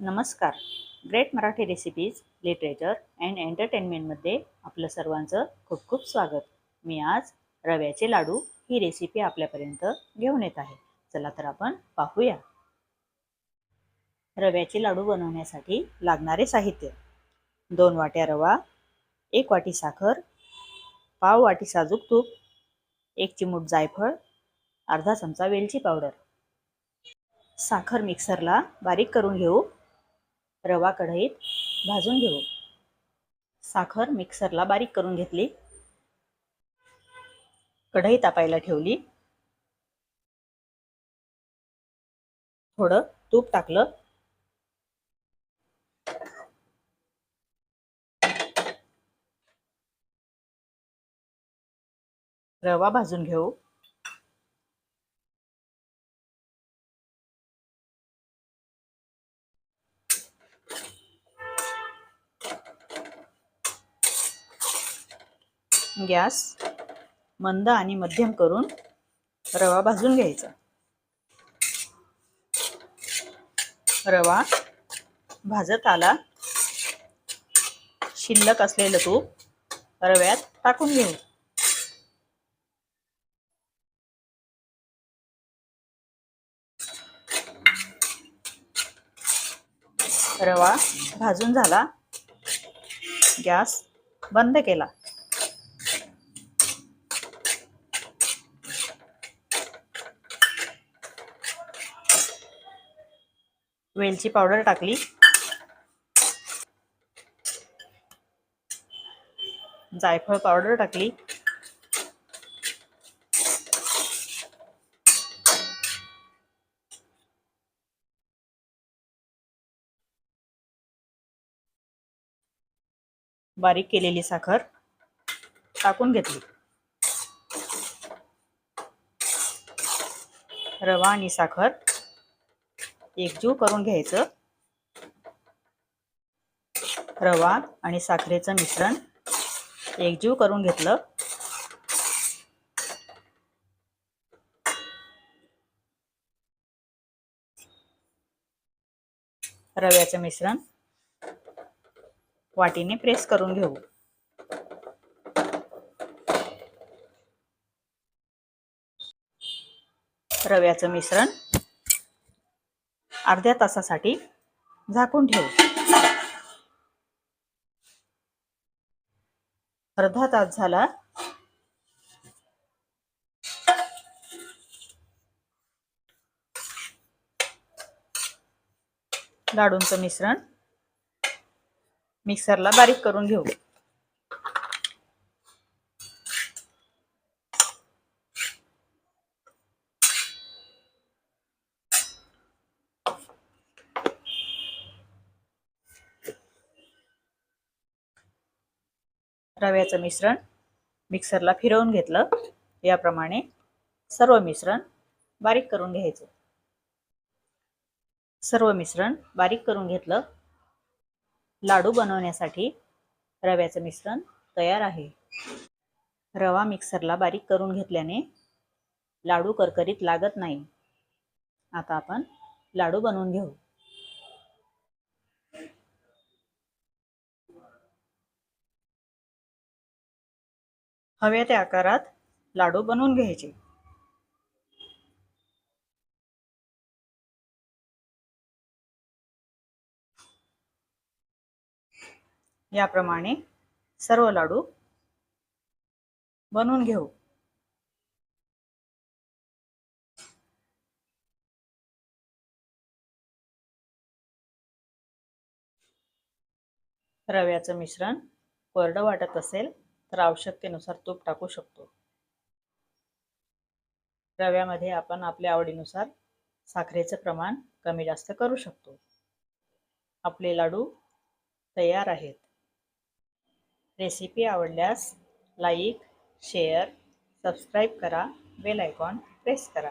नमस्कार. Great Marathi recipes literature and एंटरटेनमेंटमध्ये आपलं सर्वांचं खूप खूप स्वागत. मी आज रव्याचे लाडू ही रेसिपी आपल्यापर्यंत घेऊन येत आहे. चला तर आपण पाहूया. रव्याचे लाडू बनवण्यासाठी लागणारे साहित्य. दोन वाट्या रवा एक वाटी साखर पाव वाटी साजूक तूप एक चिमूट जायफळ अर्धा चमचा वेलची पावडर. साखर मिक्सरला बारीक करून घेऊ. रवा कढईत भाजून घेऊ. साखर मिक्सरला बारीक करून घेतली. कढई तापायला ठेवली. थोडं तूप टाकलं. रवा भाजून घेऊ. गॅस मंद आणि मध्यम करून रवा भाजून घ्यायचा. रवा भाजत आला. शिल्लक असलेलं तूप रव्यात टाकून घेऊ. रवा भाजून झाला. गॅस बंद केला. वेलची पावडर टाकली. जायफळ पावडर टाकली. बारीक केलेली साखर टाकून घेतली. रवा आणि साखर एकजीव करून घ्यायचं. रवा आणि साखरेचं मिश्रण एकजीव करून घेतलं. रव्याचं मिश्रण वाटीने प्रेस करून घेऊ. रव्याचं मिश्रण अर्ध्या तासासाठी झाकून ठेवू. अर्धा तास झाला. लाडूंचं मिश्रण मिक्सरला बारीक करून घेऊ. रव्याचं मिश्रण मिक्सरला फिरवून घेतलं. याप्रमाणे सर्व मिश्रण बारीक करून घ्यायचं. सर्व मिश्रण बारीक करून घेतलं. लाडू बनवण्यासाठी रव्याचं मिश्रण तयार आहे. रवा मिक्सरला बारीक करून घेतल्याने लाडू करकरीत लागत नाही. आता आपण लाडू बनवून घेऊ. हव्या त्या आकारात लाडू बनवून घ्यायचे. याप्रमाणे सर्व लाडू बनवून घेऊ. रव्याचं मिश्रण कोरडं वाटत असेल तर आवश्यकतेनुसार तूप टाकू शकतो. रव्यामध्ये आपण आपल्या आवडीनुसार साखरेचं प्रमाण कमी जास्त करू शकतो. आपले लाडू तयार आहेत. रेसिपी आवडल्यास लाईक शेअर सबस्क्राईब करा बेल आयकॉन प्रेस करा.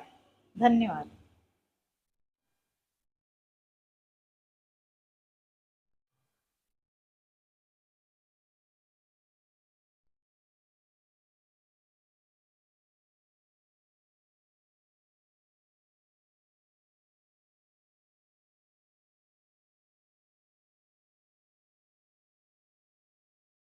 धन्यवाद.